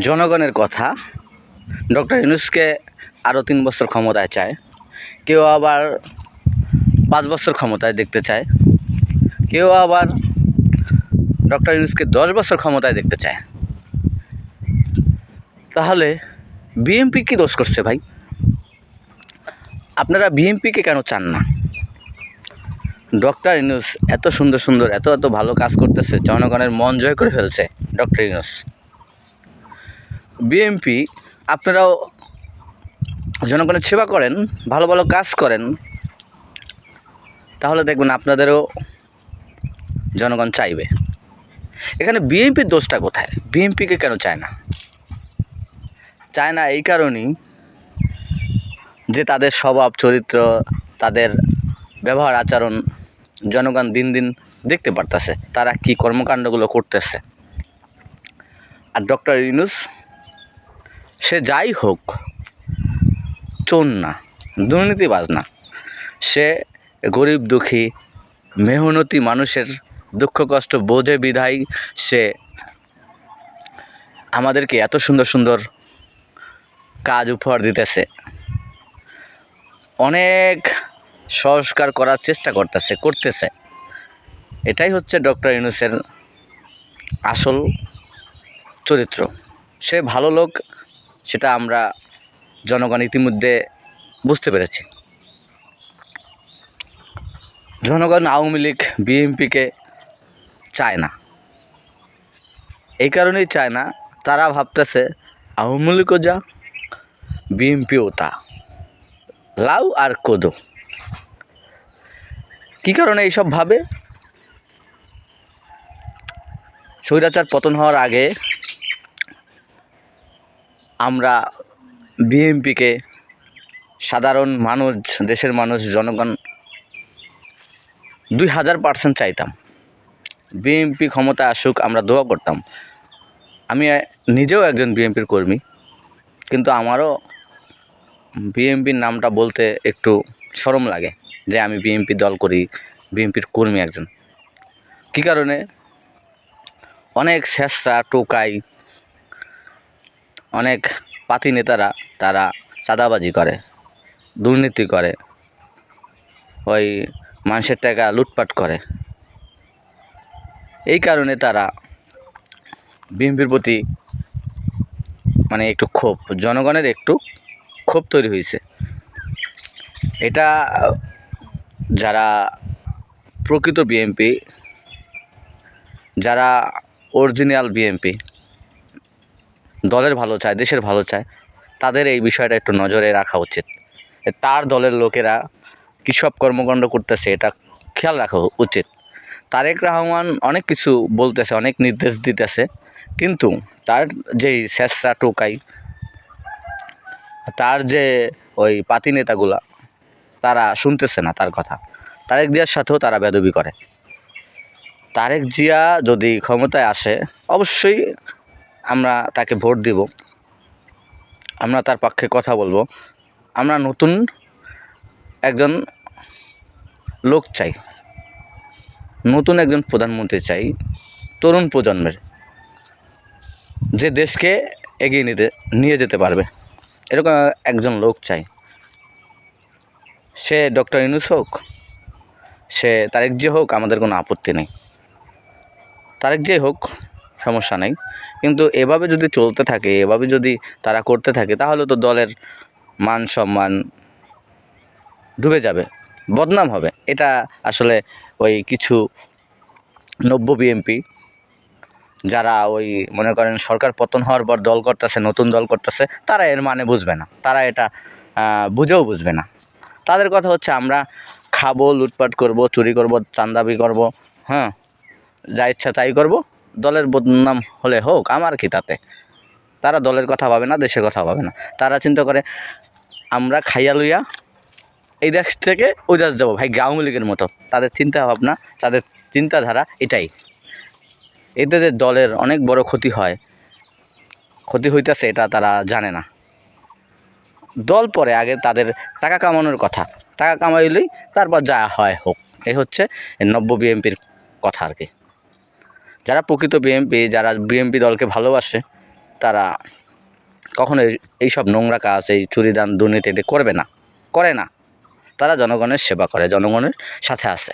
জনগণের কথা। ডক্টর ইউনুসকে আরও তিন বছর ক্ষমতায় চায়। কেউ আবার পাঁচ বছর ক্ষমতায় দেখতে চায়। কেউ আবার ডক্টর ইউনুসকে দশ বছর ক্ষমতায় দেখতে চায়। তাহলে বিএমপি কি দোষ করছে ভাই? আপনারা বিএমপিকে কেন চান না? ডক্টর ইউনুস এত সুন্দর সুন্দর, এত এত ভালো কাজ করতেছে, জনগণের মন জয় করে ফেলছে ডক্টর ইউনুস। বিএমপি, আপনারাও জনগণের সেবা করেন, ভালো ভালো কাজ করেন, তাহলে দেখবেন আপনাদেরও জনগণ চাইবে। এখানে বিএনপির দোষটা কোথায়? বিএনপিকে কেন চায় না? চায় না এই কারণেই যে তাদের স্বভাব, চরিত্র, তাদের ব্যবহার, আচরণ জনগণ দিন দিন দেখতে পারতেছে, তারা কি কর্মকাণ্ডগুলো করতেছে। আর ডক্টর ইউনুস সে যাই হোক, চোর না দুর্নীতিবাজ না। সে গরিব দুঃখী, মেহনতি মানুষের দুঃখ কষ্ট বোঝে বিধায় সে আমাদেরকে এত সুন্দর সুন্দর কাজ উপহার দিতেছে। অনেক সংস্কার করার চেষ্টা করতেছে করতেছে। এটাই হচ্ছে ডক্টর ইউনুসের আসল চরিত্র। সে ভালো লোক সেটা আমরা জনগণ ইতিমধ্যে বুঝতে পেরেছি। জনগণ আওয়ামী লীগ, বিএনপিকে চায় না। এই কারণেই চায় না, তারা ভাবতেছে আওয়ামী লীগও যা বিএনপিও তা। লাউ আর কোদো। কী কারণে এইসব ভাবে? স্বৈরাচার পতন হওয়ার আগে আমরা বিএনপিকে সাধারণ মানুষ, দেশের মানুষ, জনগণ দুই হাজার পার্সেন্ট চাইতাম। বিএনপি ক্ষমতা আসুক, আমরা দোয়া করতাম। আমি নিজেও একজন বিএনপির কর্মী, কিন্তু আমারও বিএনপির নামটা বলতে একটু শরম লাগে যে আমি বিএনপি দল করি বিএনপির কর্মী একজন। কী কারণে? অনেক শেষরা টোকাই অনেক পাতি নেতারা তারা চাঁদাবাজি করে, দুর্নীতি করে, ওই মানুষের টাকা লুটপাট করে। এই কারণে তারা বিএনপির প্রতি মানে একটু ক্ষোভ, জনগণের একটু ক্ষোভ তৈরি হয়েছে। এটা যারা প্রকৃত বিএনপি, যারা অরিজিনাল বিএনপি দলের ভালো চায়, দেশের ভালো চায়, তাদের এই বিষয়টা একটু নজরে রাখা উচিত। তার দলের লোকেরা কী সব কর্মকাণ্ড করতেছে এটা খেয়াল রাখা উচিত। তারেক রহমান অনেক কিছু বলতেছে, অনেক নির্দেশ দিতেছে, কিন্তু তার যেই শেষরা টোকাই, তার যে ওই পাতি নেতাগুলা, তারা শুনতেছে না তার কথা। তারেক জিয়ার সাথেও তারা বেদবি করে। তারেক জিয়া যদি ক্ষমতায় আসে, অবশ্যই আমরা তাকে ভোট দিব। আমরা তার পক্ষে কথা বলব। আমরা নতুন একজন লোক চাই। নতুন একজন প্রধানমন্ত্রী চাই তরুণ প্রজন্মের। যে দেশকে এগিয়ে নিতে, নিয়ে যেতে পারবে। এরকম একজন লোক চাই। সে ডক্টর ইনুস হোক, সে তারেক যে হোক, আমাদের কোনো আপত্তি নেই। তারেক যে হোক সমস্যা নেই। কিন্তু এভাবে যদি চলতে থাকে, এভাবে যদি তারা করতে থাকে, তাহলে তো দলের মান সম্মান ডুবে যাবে, বদনাম হবে। এটা আসলে ওই কিছু নব্য বিএমপি যারা ওই মনে করেন সরকার পতন হওয়ার পর দল করতেছে, নতুন দল করতেছে, তারা এর মানে বুঝবে না। তারা এটা বুঝেও বুঝবে না। তাদের কথা হচ্ছে আমরা খাব, লুটপাট করব, চুরি করব চান্দাবি করব হ্যাঁ যা ইচ্ছা তাই করব। দলের বদনাম হলে হোক, আমার কি তাতে? তারা দলের কথা ভাবে না, দেশের কথা ভাবে না। তারা চিন্তা করে, আমরা খাইয়া লইয়া এই দেশ থেকে ওই দেশ যাব। ভাই, আওয়ামী লীগের মতো। তাদের চিন্তা ভাবনা, তাদের চিন্তাধারা এটাই। এতে যে দলের অনেক বড় ক্ষতি হয়, ক্ষতি হইতেছে এটা তারা জানে না। দল পরে আগে তাদের টাকা কামানোর কথা। টাকা কামাইলেই তারপর যা হয় হোক। এই হচ্ছে নব্য বিএমপির কথা আর কি। যারা প্রকৃত বিএমপি যারা বিএমপি দলকে ভালোবাসে, তারা কখনো এইসব নোংরা কাজ, এই চুরিদান দুর্নীতি করবে না, করে না। তারা জনগণের সেবা করে, জনগণের সাথে আছে।